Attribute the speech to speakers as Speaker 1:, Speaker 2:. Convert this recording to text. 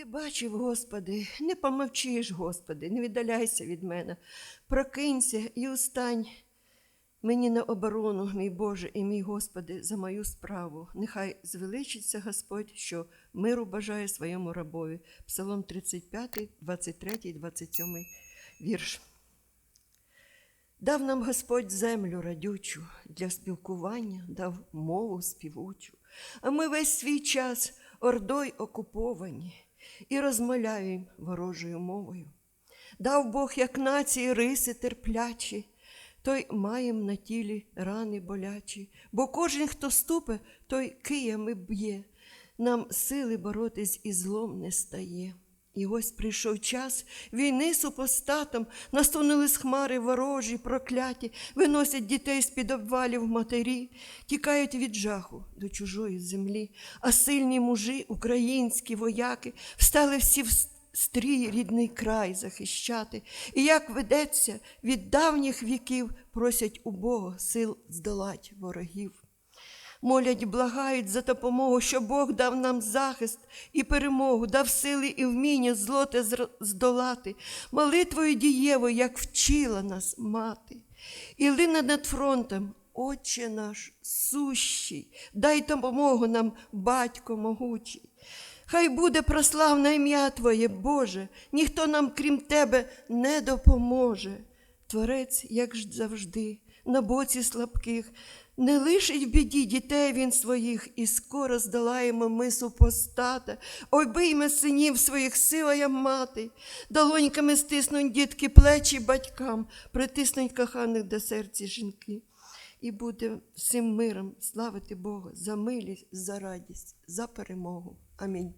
Speaker 1: Ти бачив, Господи, не помовчиш, Господи, не віддаляйся від мене. Прокинься і устань мені на оборону, мій Боже і мій Господи, за мою справу. Нехай звеличиться Господь, що миру бажає своєму рабові. Псалом 35, 23, 27 вірш. Дав нам Господь землю радючу для спілкування, дав мову співучу, а ми весь свій час ордой окуповані і розмовляємо ворожою мовою. Дав Бог, як нації, риси терплячі, той маєм на тілі рани болячі, бо кожен, хто ступе, той киями б'є, нам сили боротись і злом не стає. І ось прийшов час війни супостатам, настонули з хмари ворожі, прокляті, виносять дітей з-під обвалів матері, тікають від жаху до чужої землі, а сильні мужі, українські вояки, встали всі в стрій рідний край захищати. І як ведеться, від давніх віків просять у Бога сил здолать ворогів. Молять, благають за допомогу, що Бог дав нам захист і перемогу, дав сили і вміння злоте здолати, молитвою дієвою, як вчила нас мати. І лине над фронтом, Отче наш сущий, дай допомогу нам, батько могучий. Хай буде прославне ім'я Твоє, Боже, ніхто нам, крім Тебе, не допоможе. Творець, як завжди, на боці слабких, не лишить в біді дітей він своїх, і скоро здолаємо ми супостата, обійме синів своїх силая мати, долоньками стиснуть дітки плечі батькам, притиснуть коханих до серця жінки. І буде всім миром славити Бога за милість, за радість, за перемогу. Амінь.